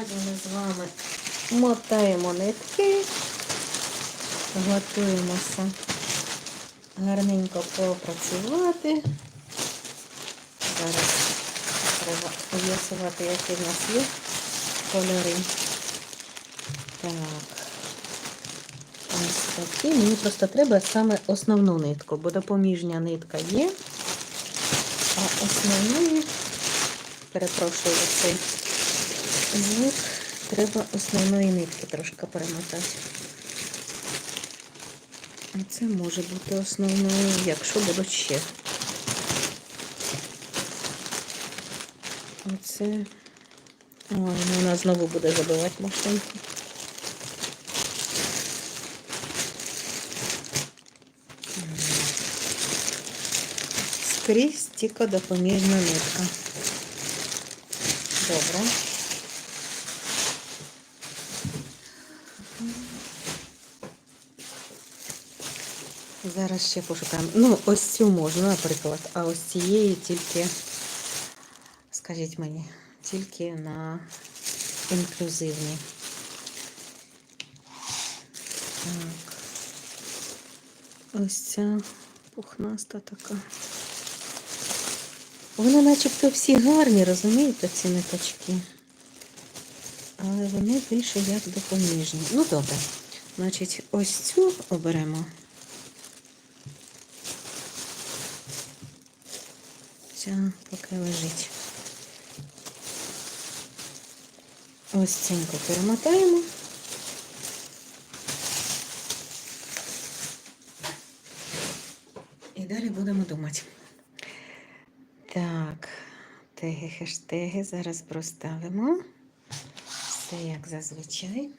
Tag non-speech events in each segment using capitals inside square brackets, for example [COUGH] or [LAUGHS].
Сьогодні ми з вами мотаємо нитки, готуємося гарненько попрацювати. Зараз треба з'ясувати, які в нас є кольори. Так. Ось такі. Мені просто треба саме основну нитку, бо допоміжня нитка є, а основної, перепрошую цей звук, треба основної нитки трошки перемотати. А це може бути основною, якщо будуть ще. Оце. Ой, вона знову буде забивати машинку. Скрізь тільки допоміжна нитка. Добре. Зараз ще пошукаємо. Ну, ось цю можна, наприклад, а ось цієї тільки, скажіть мені, тільки на інклюзивні. Так. Ось ця пухнаста така. Вони начебто всі гарні, розумієте, ці ниточки. Але вони більше як допоміжні. Ну, добре. Значить, ось цю оберемо. Ця поки лежить. Ось цінько перемотаємо. І далі будемо думати. Так, теги, хештеги зараз проставимо. Все як зазвичай.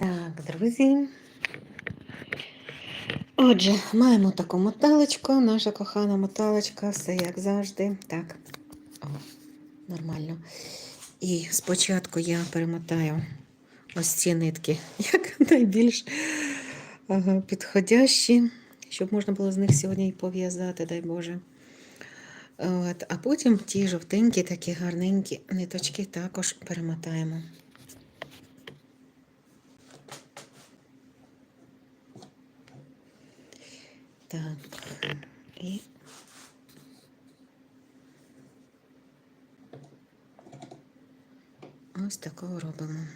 Так, друзі. Отже, маємо таку моталочку, наша кохана моталочка, все як завжди. Так, О, нормально. І спочатку я перемотаю ось ці нитки, [LAUGHS] як найбільш підходящі, щоб можна було з них сьогодні і пов'язати, дай Боже. От, А потім ті жовтенькі, такі гарненькі ниточки також перемотаємо. Так, і ось такого робимо.